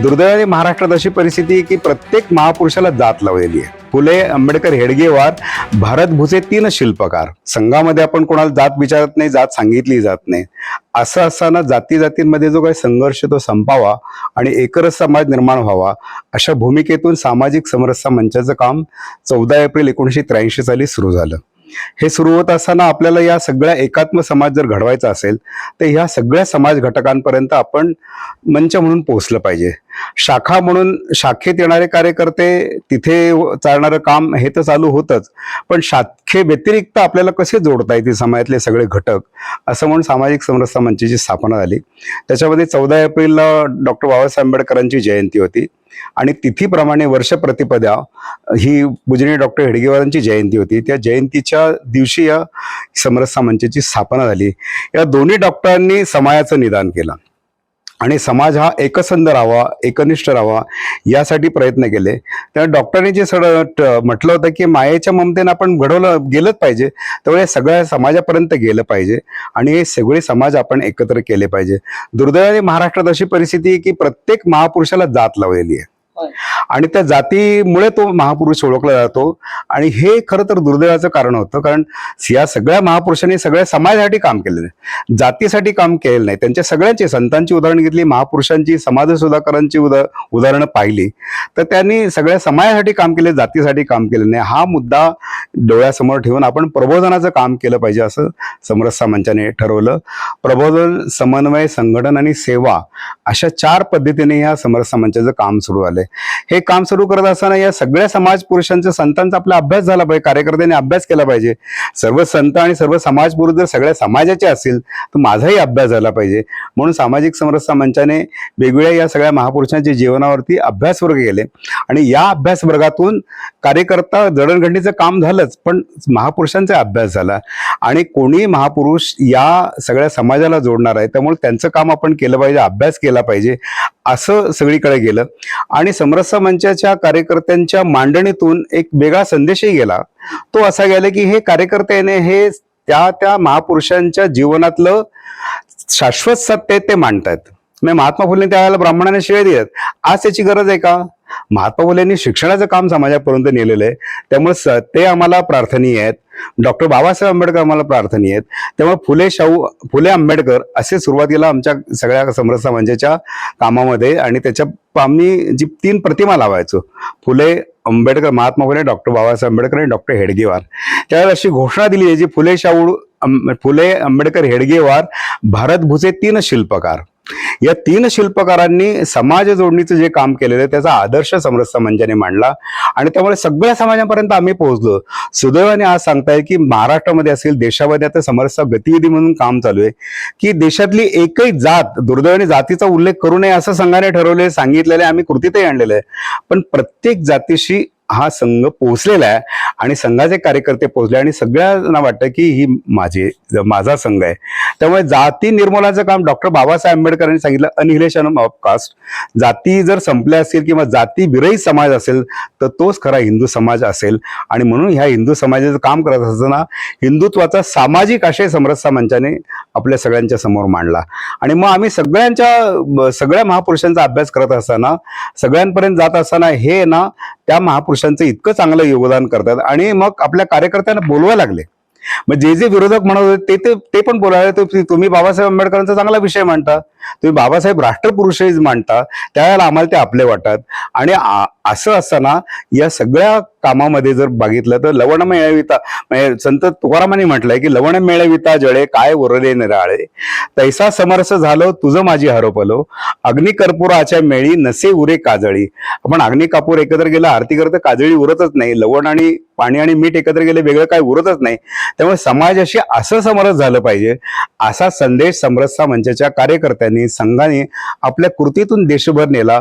दुर्दैवाने महाराष्ट्रात अशी परिस्थिती आहे की प्रत्येक महापुरुषाला जात लावलेली आहे. फुले आंबेडकर हेडगेवार भारत भुसे तीन शिल्पकार. संघामध्ये आपण कोणाला जात विचारत नाही जात सांगितली जात नाही. असं असताना जाती जातींमध्ये जो काही संघर्ष तो संपावा आणि एकरस समाज निर्माण व्हावा अशा भूमिकेतून सामाजिक समरसता मंचाचं काम चौदा एप्रिल एकोणीसशे त्र्याऐंशी साली सुरू झालं. हे सुरू होत असताना आपल्याला या सगळ्या एकात्म समाज जर घडवायचा असेल तर ह्या सगळ्या समाज घटकांपर्यंत आपण मंच म्हणून पोहोचलं पाहिजे. शाखा म्हणून शाखेत येणारे कार्यकर्ते तिथे चालणारं काम हे तर चालू होतंच. पण शाखे व्यतिरिक्त आपल्याला कसे जोडता येतील समाजातले सगळे घटक? असं म्हणून सामाजिक समरसता मंचाची स्थापना झाली. त्याच्यामध्ये चौदा एप्रिलला डॉक्टर बाबासाहेब आंबेडकरांची जयंती होती. आणि तिथीप्रमाणे वर्ष प्रतिपदा ही बुजनी डॉक्टर हेडगेवारांची जयंती होती. त्या जयंतीच्या दिवशी या समरसता मंचाची स्थापना झाली. या दोन्ही डॉक्टरांनी समाजाचं निदान केलं. आणि समाज हा एकसंध राहावा एकनिष्ठ राहावा यासाठी प्रयत्न केले. त्या डॉक्टरांनी जे सगळं म्हटलं होतं की मायेच्या ममतेनं आपण घडवलं गेलंच पाहिजे. त्यामुळे सगळ्या समाजापर्यंत गेलं पाहिजे आणि हे सगळे समाज आपण एकत्र केले पाहिजे. दुर्दैवाने महाराष्ट्रात अशी परिस्थिती आहे की प्रत्येक महापुरुषाला जात लावलेली आहे. आणि त्या जातीमुळे तो महापुरुष ओळखला जातो. आणि हे खरं तर दुर्दैवाचं कारण होतं. कारण या सगळ्या महापुरुषांनी सगळ्या समाजासाठी काम केलेलं आहे. जातीसाठी काम केलेलं नाही. त्यांच्या सगळ्यांची संतांची उदाहरण घेतली महापुरुषांची समाज सुधाकरांची उदा उदाहरणं पाहिली. तर त्यांनी सगळ्या समाजासाठी काम केले जातीसाठी काम केलं नाही. हा मुद्दा डोळ्यासमोर ठेवून आपण प्रबोधनाचं काम केलं पाहिजे असं समरसता मंचाने ठरवलं. प्रबोधन समन्वय संघटन आणि सेवा अशा चार पद्धतीने या समरसता मंचाचं काम सुरू झालंय. हे काम सुरू करत असताना या सगळ्या समाज पुरुषांच्या संतांचा आपला अभ्यास झाला पाहिजे कार्यकर्त्यांनी अभ्यास केला पाहिजे. सर्व संत आणि सर्व समाज पुरुष जर सगळ्या समाजाचे असतील तर माझाही अभ्यास झाला पाहिजे. म्हणून सामाजिक समरसता मंचाने वेगवेगळ्या या सगळ्या महापुरुषांच्या जीवनावरती अभ्यास वर्ग केले. आणि या अभ्यास वर्गातून कार्यकर्ता जडणघडणीचं काम झालं झालंच पण महापुरुषांचा अभ्यास झाला आणि कोणी महापुरुष या सगळ्या समाजाला जोडणार आहे त्यामुळे त्यांचं काम आपण केलं पाहिजे अभ्यास केला पाहिजे असं सगळीकडे गेलं. आणि समरसा मंचाच्या कार्यकर्त्यांच्या मांडणीतून एक वेगळा संदेशही गेला. तो असा गेला की हे कार्यकर्त्याने हे त्या त्या महापुरुषांच्या जीवनातलं शाश्वत सत्य आहे ते मांडतायत. म्हणजे महात्मा फुले त्यावेळेला ब्राह्मणाने शिवाय दिल्यात. आज त्याची गरज आहे का? महात्मा फुलेंनी शिक्षणाचं काम समाजापर्यंत नेलेलं आहे त्यामुळे स- ते आम्हाला प्रार्थनीय आहेत. डॉक्टर बाबासाहेब आंबेडकर आम्हाला प्रार्थनीय आहेत. त्यामुळे फुले शाहू फुले आंबेडकर असे सुरुवातीला आमच्या सगळ्या समरसता मंचाच्या कामामध्ये आणि त्याच्या आम्ही जी तीन प्रतिमा लावायचो. फुले आंबेडकर महात्मा फुले डॉक्टर बाबासाहेब आंबेडकर आणि डॉक्टर हेडगेवार. त्यावेळेला अशी घोषणा दिली आहे जी फुले शाहू फुले आंबेडकर हेडगेवार भारत भुसे तीन शिल्पकार. या तीन शिल्पकारांनी समाज जोडणीचं जे काम केलेलं आहे त्याचा आदर्श समरसता मंचाने मांडला. आणि त्यामुळे सगळ्या समाजापर्यंत आम्ही पोहोचलो. सुदैवाने आज सांगताय की महाराष्ट्रामध्ये असेल देशामध्ये आता समरसता गतिविधी म्हणून काम चालू आहे. की देशातली एकही जात दुर्दैवाने जातीचा उल्लेख करू नये असं संघाने ठरवले सांगितलेलं आहे आम्ही कृतीतही आणलेलं आहे. पण प्रत्येक जातीशी हा संघ पोहोचलेला आहे. आणि संघाचे कार्यकर्ते पोहोचले आणि सगळ्यांना वाटतं की ही माझी माझा संघ आहे. त्यामुळे जाती निर्मूलनाचं काम डॉक्टर बाबासाहेब आंबेडकरांनी सांगितलं अनहिलेशन ऑफ कास्ट जाती जर संपल्या असतील किंवा जाती विरहित समाज असेल तर तोच खरा हिंदू समाज असेल. आणि म्हणून ह्या हिंदू समाजाचं काम करत असताना हिंदुत्वाचा सामाजिक आशय समरसता मंचाने आपल्या सगळ्यांच्या समोर मांडला. आणि मग आम्ही सगळ्यांच्या सगळ्या महापुरुषांचा अभ्यास करत असताना सगळ्यांपर्यंत जात असताना हे ना त्या महापुरुषांचं इतकं चांगलं योगदान करतात. आणि मग आपल्या कार्यकर्त्यांना बोलवायला लागले. मग जे जे विरोधक म्हणत होते ते ते ते पण बोलायला तुम्ही बाबासाहेब आंबेडकरांचा चांगला विषय मांडता. तुम्ही बाबासाहेब राष्ट्रपुरुषही मांडता त्यावेळेला आम्हाला ते आपले वाटतात आणि असं असताना या सगळ्या कामामध्ये जर बघितलं तर लवण मेळविता म्हणजे संत तुकारामांनी म्हटलंय की लवण मेळविता जळे काय उरले निराळे. तैसा समरस झालो तुझं माझी हरोपलो. अग्निकर्पुराच्या मेळी नसे उरे काजळी. आपण अग्नी कापूर एकत्र गेलं आरती करतं काजळी उरतच नाही. लवण आणि पाणी आणि मीठ एकत्र गेले वेगळं काय उरतच नाही. त्यामुळे समाजाशी असं समरस झालं पाहिजे असा संदेश समरसता मंचाच्या कार्यकर्त्यांनी संघाने आपल्या कृतीतून देशभर नेला.